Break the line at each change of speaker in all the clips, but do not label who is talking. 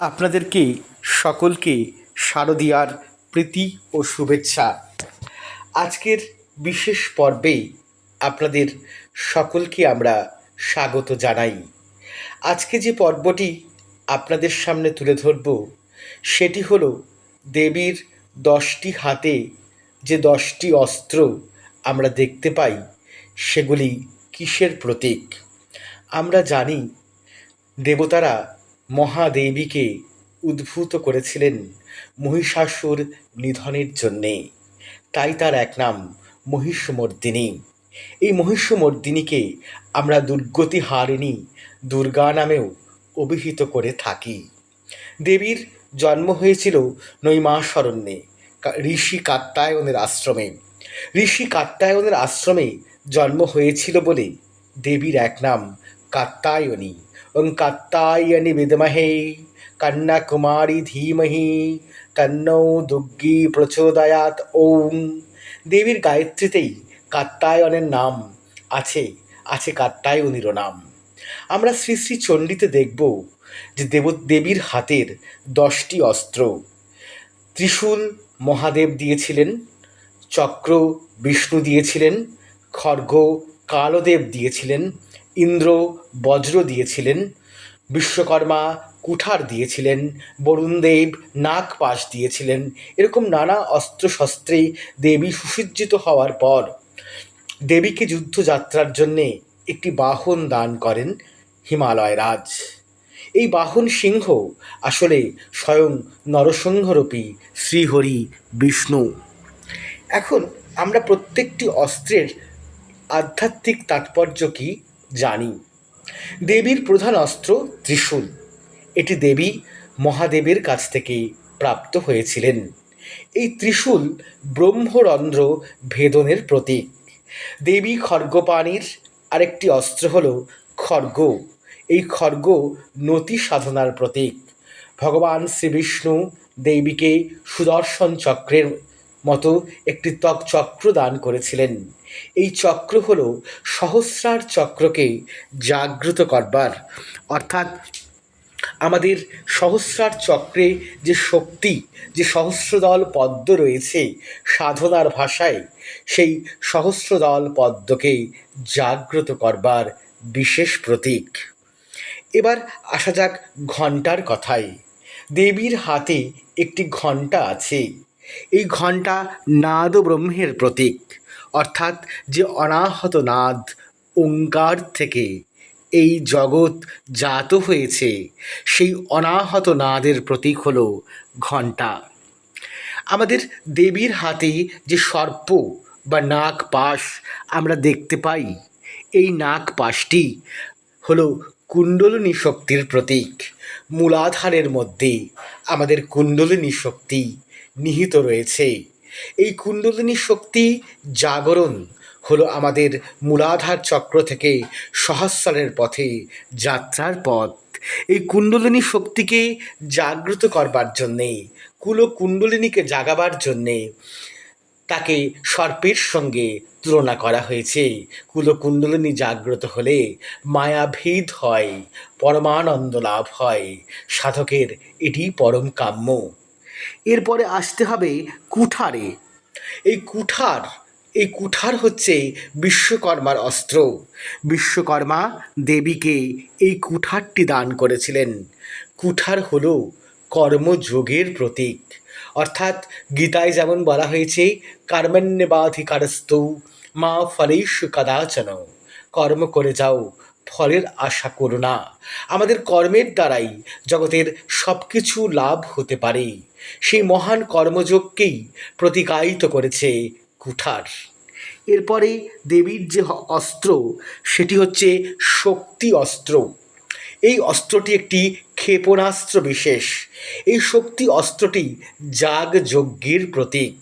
আপনাদেরকে সকলকে শারদীয়ার প্রীতি ও শুভেচ্ছা। আজকের বিশেষ পর্বে আপনাদের সকলকে আমরা স্বাগত জানাই। আজকে যে পর্বটি আপনাদের সামনে তুলে ধরব, সেটি হল দেবীর দশটি হাতে যে দশটি অস্ত্র আমরা দেখতে পাই, সেগুলি কিসের প্রতীক? আমরা জানি দেবতারা মহাদেবীকে উদ্ভূত করেছিলেন মহিষাসুর নিধনের জন্যে। তাই তার এক নাম মহিষমর্দিনী। এই মহিষমর্দিনীকে আমরা দুর্গতি হারিণী দুর্গা নামেও অভিহিত করে থাকি। দেবীর জন্ম হয়েছিল নৈমাশরণ্যে ঋষি কাত্যায়নের আশ্রমে। ঋষি কাত্যায়নের আশ্রমে জন্ম হয়েছিল বলে দেবীর এক নাম কাত্যায়নী। ওং কাত্যায়নী বিদমহে কন্যাকুমারী ধীমহি তন্নৌ দুর্গী প্রচোদয়াত ওম দেবীর গায়ত্রীতেই কাত্যায়নের নাম আছে আছে কাত্যায়নীরও নাম আমরা শ্রী শ্রী চণ্ডীতে দেখব যে দেব দেবীর হাতের দশটি অস্ত্র ত্রিশূল মহাদেব দিয়েছিলেন চক্র বিষ্ণু দিয়েছিলেন খড়গ কালদেব দিয়েছিলেন ইন্দ্র বজ্র দিয়েছিলেন, বিশ্বকর্মা কুঠার দিয়েছিলেন, বরুণদেব নাগপাশ দিয়েছিলেন, এরকম নানা অস্ত্রশস্ত্রে দেবী সুসজ্জিত হওয়ার পর দেবীকে যুদ্ধযাত্রার জন্যে একটি বাহন দান করেন হিমালয় রাজ এই বাহন সিংহ আসলে স্বয়ং নরসিংহরূপী শ্রীহরি বিষ্ণু। এখন আমরা প্রত্যেকটি অস্ত্রের আধ্যাত্মিক তাৎপর্য কি? জানি। দেবীর প্রধান অস্ত্র ত্রিশূল। এটি দেবী মহাদেবের কাছ থেকে প্রাপ্ত হয়েছিলেন। এই ত্রিশূল ব্রহ্মরন্ধ্র ভেদনের প্রতীক। দেবী খর্গপাণির আরেকটি অস্ত্র হল খর্গ। এই খর্গ নতি সাধনার প্রতীক। ভগবান শ্রীবিষ্ণু দেবীকে সুদর্শন চক্রের মতো একটি ত্বক চক্র দান করেছিলেন। এই চক্র হল সহস্রার চক্রকে জাগ্রত করবার। অর্থাৎ আমাদের সহস্রার চক্রে যে শক্তি, যে সহস্রদল পদ্ম রয়েছে সাধনার ভাষায়, সেই সহস্রদল পদ্মকে জাগ্রত করবার বিশেষ প্রতীক। এবার আসা যাক ঘণ্টার কথায়। দেবীর হাতে একটি ঘণ্টা আছে। এই ঘণ্টা নাদ ব্রহ্মের প্রতীক। অর্থাৎ যে অনাহত নাদ ওঙ্কার থেকে এই জগৎ জাত হয়েছে, সেই অনাহত নাদের প্রতীক হল ঘণ্টা। আমাদের দেবীর হাতে যে সর্প বা নাগ পাশ আমরা দেখতে পাই, এই নাগ পাশটি হলো কুণ্ডলিনী শক্তির প্রতীক। মূলাধারের মধ্যে আমাদের কুণ্ডলিনী শক্তি নিহিত রয়েছে। এই কুণ্ডলিনী শক্তি জাগরণ হলো আমাদের মূলাধার চক্র থেকে সহস্রের পথে যাত্রার পথ। এই কুণ্ডলিনী শক্তিকে জাগ্রত করবার জন্যে কুলো কুণ্ডলিনীকে জাগাবার জন্যে তাকে সর্পের সঙ্গে তুলনা করা হয়েছে। কুলকুণ্ডলিনী জাগ্রত হলে মায়াভেদ হয়, পরমানন্দ লাভ হয়। সাধকের এটি পরম কাম্য। এরপরে আসতে হবে কুঠারে। এই কুঠার এই কুঠার হচ্ছে বিশ্বকর্মার অস্ত্র। বিশ্বকর্মা দেবীকে এই কুঠারটি দান করেছিলেন। কুঠার হলো কর্মযোগের প্রতীক। অর্থাৎ গীতায় যেমন বলা হয়েছে কর্মণ্যবাধিকারস্তু মা ফলেষু কদাচন। কর্ম করে যাও, ফলের আশা করো না। আমাদের কর্মের দ্বারাই জগতের সব কিছু লাভ হতে পারে। সেই মহান কর্মযোগকেই প্রতিকায়িত করেছে কুঠার। এরপরে দেবীর যে অস্ত্র, সেটি হচ্ছে শক্তি অস্ত্র। এই অস্ত্রটি একটি ক্ষেপণাস্ত্র বিশেষ। এই শক্তি অস্ত্রটি যাগ যজ্ঞের প্রতীক।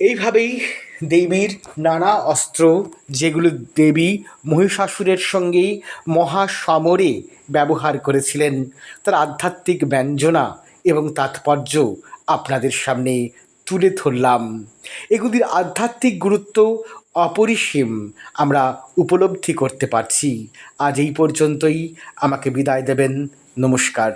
এইভাবেই দেবীর নানা অস্ত্র, যেগুলো দেবী মহিষাসুরের সঙ্গেই মহাসমরে ব্যবহার করেছিলেন, তার আধ্যাত্মিক ব্যঞ্জনা এবং তাৎপর্য আপনাদের সামনে তুলে ধরলাম। এগুলির আধ্যাত্মিক গুরুত্ব অপরিসীম আমরা উপলব্ধি করতে পারছি। আজ এই পর্যন্তই। আমাকে বিদায় দেবেন। নমস্কার।